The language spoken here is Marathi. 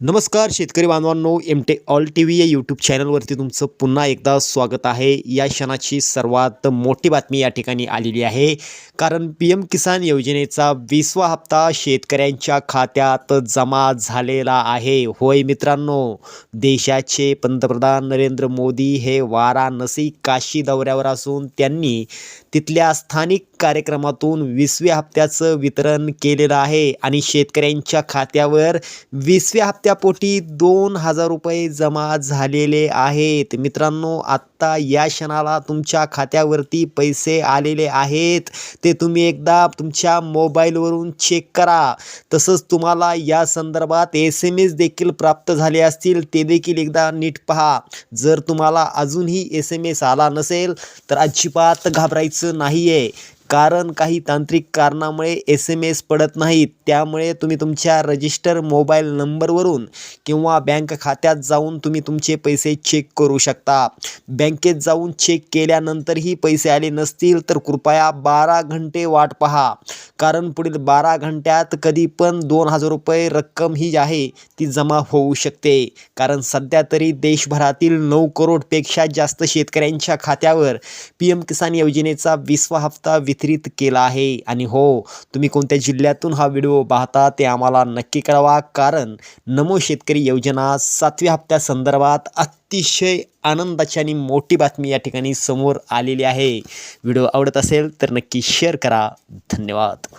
नमस्कार शेतकरी बांधवांनो एम टे ऑल टी व्ही या यूट्यूब चॅनलवरती तुमचं पुन्हा एकदा स्वागत आहे. या क्षणाची सर्वात मोठी बातमी या ठिकाणी आलेली आहे. कारण पी एम किसान योजनेचा वीसवा हप्ता शेतकऱ्यांच्या खात्यात जमा झालेला आहे. होय मित्रांनो देशाचे पंतप्रधान नरेंद्र मोदी हे वाराणसी काशी दौऱ्यावर असून त्यांनी तिथल्या स्थानिक कार्यक्रमातून वीसव्या हप्त्याचं वितरण केलेलं आहे आणि शेतकऱ्यांच्या खात्यावर वीसव्या हप्त्यापोटी दोन हजार रुपये जमा झालेले आहेत. मित्रांनो आत्ता या क्षणाला तुमच्या खात्यावरती पैसे आलेले आहेत. ते तुम्ही एकदा तुमच्या मोबाईलवरून चेक करा. तसंच तुम्हाला या संदर्भात एस एम एस देखील प्राप्त झाले असतील ते देखील एकदा नीट पहा. जर तुम्हाला अजूनही एस एम एस आला नसेल तर अजिबात घाबरायचं नाही आहे कारण काही तांत्रिक कारणामुळे एस एम एस पडत नाहीत. त्यामुळे तुम्ही तुमच्या रजिस्टर मोबाईल नंबरवरून किंवा बँक खात्यात जाऊन तुम्ही तुमचे पैसे चेक करू शकता. बँकेत जाऊन चेक केल्यानंतरही पैसे आले नसतील तर कृपया बारा घंटे वाट पहा. कारण पुढील बारा घंट्यात कधी पण दोन हजार रुपये रक्कम ही जी आहे ती जमा होऊ शकते. कारण सध्या तरी देशभरातील नऊ करोडपेक्षा जास्त शेतकऱ्यांच्या खात्यावर पी एम किसान योजनेचा वीसवा हप्ता वितरित केला आहे. आणि हो तुम्ही कोणत्या जिल्ह्यातून हा व्हिडिओ पाहता ते आम्हाला नक्की कळवा. कारण नमो शेतकरी योजना सातव्या हप्त्यासंदर्भात अतिशय आनंदाची आणि मोठी बातमी या ठिकाणी समोर आलेली आहे. व्हिडिओ आवडत असेल तर नक्की शेअर करा. धन्यवाद.